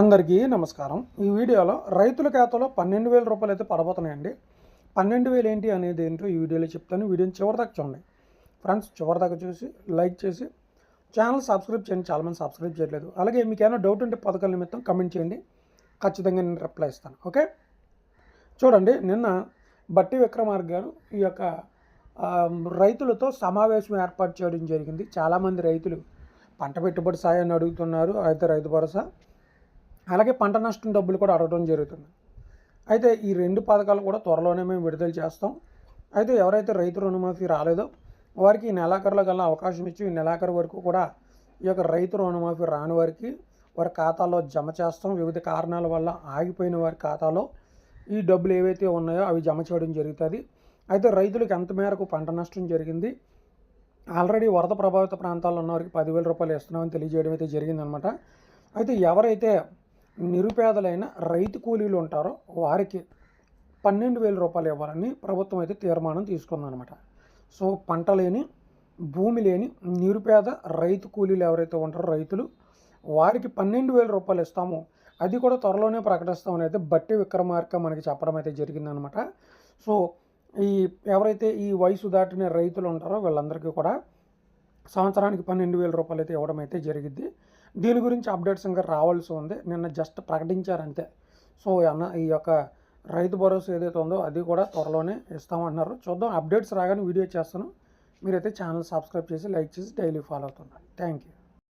అందరికీ నమస్కారం. ఈ వీడియోలో రైతుల ఖాతాలో పన్నెండు వేల రూపాయలు అయితే పడబోతున్నాయండి. పన్నెండు వేలు ఏంటి అనేది ఏంటో ఈ వీడియోలో చెప్తాను. వీడియోని చివరిదాకా చూడండి. ఫ్రెండ్స్ చివరిదాకా చూసి లైక్ చేసి ఛానల్ సబ్స్క్రైబ్ చేయండి చాలామంది సబ్స్క్రైబ్ చేయలేదు అలాగే మీకు ఏమైనా డౌట్ ఉంటే పథకాల నిమిత్తం కమెంట్ చేయండి. ఖచ్చితంగా నేను రిప్లై ఇస్తాను. ఓకే? చూడండి నిన్న బట్టి విక్రమార్క గారు ఈ యొక్క రైతులతో సమావేశం ఏర్పాటు చేయడం జరిగింది. చాలామంది రైతులు పంట పెట్టుబడి సాయాన్ని అడుగుతున్నారు. అయితే రైతు భరోసా అలాగే పంట నష్టం డబ్బులు కూడా అడగడం జరుగుతుంది. అయితే ఈ రెండు పథకాలు కూడా త్వరలోనే మేము విడుదల చేస్తాం. అయితే ఎవరైతే రైతు రుణమాఫీ రాలేదో వారికి ఈ నెలాఖరులో గల అవకాశం ఇచ్చి ఈ నెలాఖరు వరకు కూడా ఈ యొక్క రైతు రుణమాఫీ రాని వారికి వారి ఖాతాలో జమ చేస్తాం. వివిధ కారణాల వల్ల ఆగిపోయిన వారి ఖాతాలో ఈ డబ్బులు ఏవైతే ఉన్నాయో అవి జమ చేయడం జరుగుతుంది. అయితే రైతులకు ఎంత మేరకు పంట నష్టం జరిగింది? ఆల్రెడీ వరద ప్రభావిత ప్రాంతాల్లో ఉన్న వారికి పదివేల రూపాయలు ఇస్తున్నామని తెలియజేయడం అయితే జరిగిందనమాట. అయితే ఎవరైతే నిరుపేదలైన రైతు కూలీలు ఉంటారో వారికి పన్నెండు వేల రూపాయలు ఇవ్వాలని ప్రభుత్వం అయితే తీర్మానం తీసుకుందనమాట సో పంట లేని భూమి లేని నిరుపేద రైతు కూలీలు ఎవరైతే ఉంటారో రైతులు వారికి పన్నెండు వేల రూపాయలు ఇస్తాము. అది కూడా త్వరలోనే ప్రకటిస్తామని అయితే బట్టి విక్రమార్క మనకి చెప్పడం అయితే జరిగిందనమాట సో ఈ ఎవరైతే ఈ వయసు దాటిన రైతులు ఉంటారో వీళ్ళందరికీ కూడా సంవత్సరానికి పన్నెండు వేల రూపాయలు అయితే ఇవ్వడం అయితే జరిగింది. దీని గురించి అప్డేట్స్ ఇంకా రావాల్సి ఉంది. నిన్న జస్ట్ ప్రకటించారంతే. సో అన్న ఈ యొక్క రైతు భరోసా ఏదైతే ఉందో అది కూడా త్వరలోనే ఇస్తామంటున్నారు. చూద్దాం. అప్డేట్స్ రాగానే వీడియో చేస్తాను. మీరైతే ఛానల్ సబ్స్క్రైబ్ చేసి లైక్ చేసి డైలీ ఫాలో అవుతున్నారు థ్యాంక్ యూ.